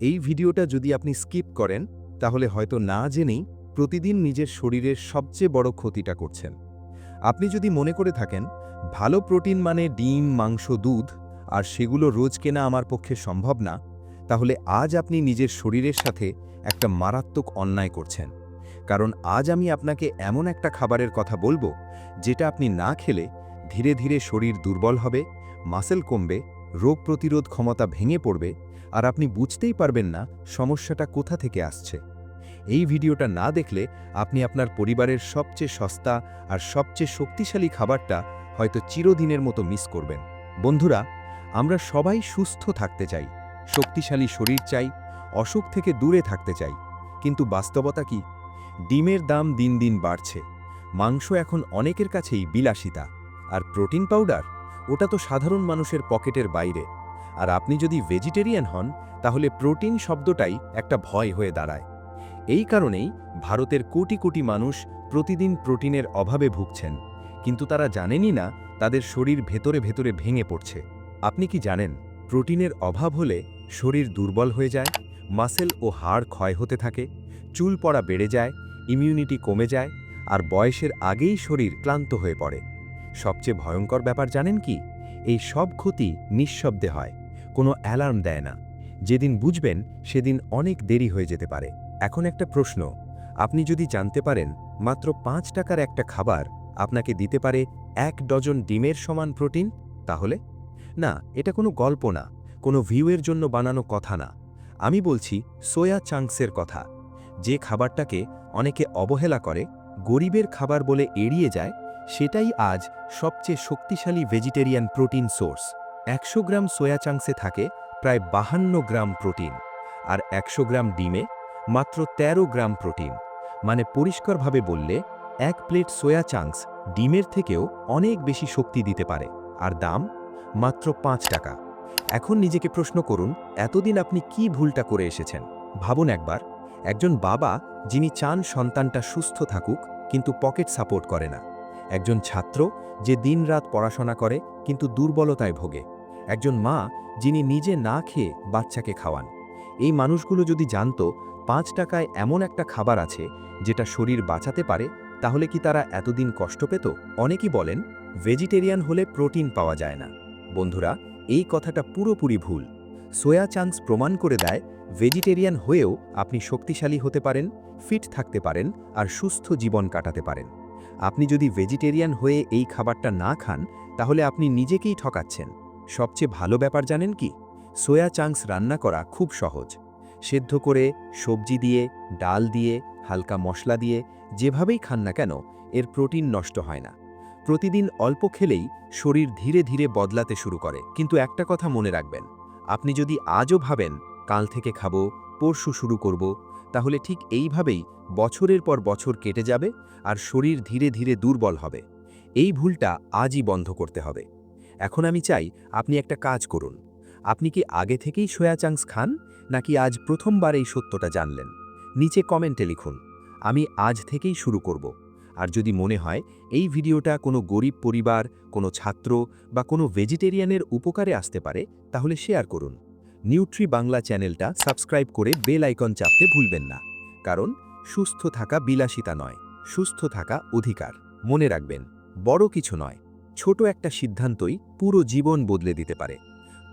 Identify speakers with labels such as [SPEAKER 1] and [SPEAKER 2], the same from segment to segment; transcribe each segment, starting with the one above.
[SPEAKER 1] এই ভিডিওটা যদি আপনি স্কিপ করেন, তাহলে হয়তো না জেনেই প্রতিদিন নিজের শরীরের সবচেয়ে বড় ক্ষতিটা করছেন। আপনি যদি মনে করে থাকেন, ভালো প্রোটিন মানে ডিম, মাংস, দুধ, আর সেগুলো রোজ কেনা আমার পক্ষে সম্ভব না, তাহলে আজ আপনি নিজের শরীরের সাথে একটা মারাত্মক অন্যায় করছেন। কারণ আজ আমি আপনাকে এমন একটা খাবারের কথা বলব, যেটা আপনি না খেলে ধীরে ধীরে শরীর দুর্বল হবে, মাসেল কমবে, রোগ প্রতিরোধ ক্ষমতা ভেঙে পড়বে আর আপনি বুঝতেই পারবেন না সমস্যাটা কোথা থেকে আসছে। এই ভিডিওটা না দেখলে আপনি আপনার পরিবারের সবচেয়ে সস্তা আর সবচেয়ে শক্তিশালী খাবারটা হয়তো চিরদিনের মতো মিস করবেন। বন্ধুরা, আমরা সবাই সুস্থ থাকতে চাই, শক্তিশালী শরীর চাই, অসুখ থেকে দূরে থাকতে চাই। কিন্তু বাস্তবতা কি? ডিমের দাম দিন দিন বাড়ছে। মাংস এখন অনেকের কাছেই বিলাসিতা। আর প্রোটিন পাউডার? ওটা তো সাধারণ মানুষের পকেটের বাইরে। আর আপনি যদি ভেজিটেরিয়ান হন, তাহলে প্রোটিন শব্দটাই একটা ভয় হয়ে দাঁড়ায়। এই কারণেই ভারতের কোটি কোটি মানুষ প্রতিদিন প্রোটিনের অভাবে ভুগছেন। কিন্তু তারা জানেনই না তাদের শরীর ভেতরে ভেতরে ভেঙে পড়ছে। আপনি কি জানেন প্রোটিনের অভাব হলে শরীর দুর্বল হয়ে যায়, মাসেল ও হাড় ক্ষয় হতে থাকে, চুল পড়া বেড়ে যায় ইমিউনিটি কমে যায়, আর বয়সের আগেই শরীর ক্লান্ত হয়ে পড়ে? সবচেয়ে ভয়ঙ্কর ব্যাপার জানেন কি? এই সব ক্ষতি নিঃশব্দে হয়। কোনো অ্যালার্ম দেয় না। যেদিন বুঝবেন, সেদিন অনেক দেরি হয়ে যেতে পারে। এখন একটা প্রশ্ন, আপনি যদি জানতে পারেন, মাত্র পাঁচ টাকার একটা খাবার আপনাকে দিতে পারে এক ডজন ডিমের সমান প্রোটিন, তাহলে? না, এটা কোনো গল্প না, কোনো ভিউয়ের জন্য বানানো কথা না। আমি বলছি সোয়া চাংসের কথা। যে খাবারটাকে অনেকে অবহেলা করে, গরিবের খাবার বলে এড়িয়ে যায়, সেটাই আজ সবচেয়ে শক্তিশালী ভেজিটেরিয়ান প্রোটিন সোর্স। একশো গ্রাম সোয়া চাংসে থাকে প্রায় বাহান্ন গ্রাম প্রোটিন আর একশো গ্রাম ডিমে মাত্র ১৩ গ্রাম প্রোটিন। মানে পরিষ্কারভাবে বললে, এক প্লেট সোয়া চাংস ডিমের থেকেও অনেক বেশি শক্তি দিতে পারে আর দাম মাত্র পাঁচ টাকা। এখন নিজেকে প্রশ্ন করুন, এতদিন আপনি কি ভুলটা করে এসেছেন? ভাবুন একবার, একজন বাবা যিনি চান সন্তানটা সুস্থ থাকুক, কিন্তু পকেট সাপোর্ট করে না। একজন ছাত্র যে দিনরাত পড়াশোনা করে, কিন্তু দুর্বলতায় ভোগে। একজন মা যিনি নিজে না খেয়ে বাচ্চাকে খাওয়ান। এই মানুষগুলো যদি জানতো, পাঁচ টাকায় এমন একটা খাবার আছে যেটা শরীর বাঁচাতে পারে, তাহলে কি তারা এতদিন কষ্ট পেত? অনেকেই বলেন, ভেজিটেরিয়ান হলে প্রোটিন পাওয়া যায় না। বন্ধুরা, এই কথাটা পুরোপুরি ভুল। সোয়া চান্স প্রমাণ করে দেয়, ভেজিটেরিয়ান হয়েও আপনি শক্তিশালী হতে পারেন, ফিট থাকতে পারেন আর সুস্থ জীবন কাটাতে পারেন। আপনি যদি ভেজিটেরিয়ান হয়ে এই খাবারটা না খান, তাহলে আপনি নিজেকেই ঠকাচ্ছেন। সবচেয়ে ভালো ব্যাপার জানেন কি? সোয়া চাংস রান্না করা খুব সহজ। সেদ্ধ করে সবজি দিয়ে, ডাল দিয়ে, হালকা মশলা দিয়ে যেভাবেই খান না কেন, এর প্রোটিন নষ্ট হয় না। প্রতিদিন অল্প খেলেই শরীর ধীরে ধীরে বদলাতে শুরু করে। কিন্তু একটা কথা মনে রাখবেন, আপনি যদি আজও ভাবেন, কাল থেকে খাব, পরশু শুরু করব, তাহলে ঠিক এইভাবেই বছরের পর বছর কেটে যাবে আর শরীর ধীরে ধীরে দুর্বল হবে। এই ভুলটা আজই বন্ধ করতে হবে। এখন আমি চাই আপনি একটা কাজ করুন। আপনি কি আগে থেকেই সোয়া চাংস খান, নাকি আজ প্রথমবার এই সত্যটা জানলেন? নিচে কমেন্টে লিখুন। আমি আজ থেকেই শুরু করব। আর যদি মনে হয় এই ভিডিওটা কোনো গরিব পরিবার, কোনো ছাত্র বা কোনো ভেজিটেরিয়ানের উপকারে আসতে পারে, তাহলে শেয়ার করুন। নিউট্রি বাংলা চ্যানেলটা সাবস্ক্রাইব করে বেল আইকন চাপতে ভুলবেন না। কারণ, সুস্থ থাকা বিলাসিতা নয়, সুস্থ থাকা অধিকার। মনে রাখবেন, বড় কিছু নয়। ছোট একটা সিদ্ধান্তই পুরো জীবন বদলে দিতে পারে।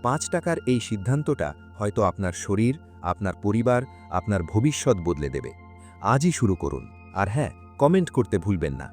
[SPEAKER 1] পাঁচ টাকার এই সিদ্ধান্তটা হয়তো আপনার শরীর, আপনার পরিবার, আপনার ভবিষ্যৎ বদলে দেবে। আজই শুরু করুন। আর হ্যাঁ কমেন্ট করতে ভুলবেন না।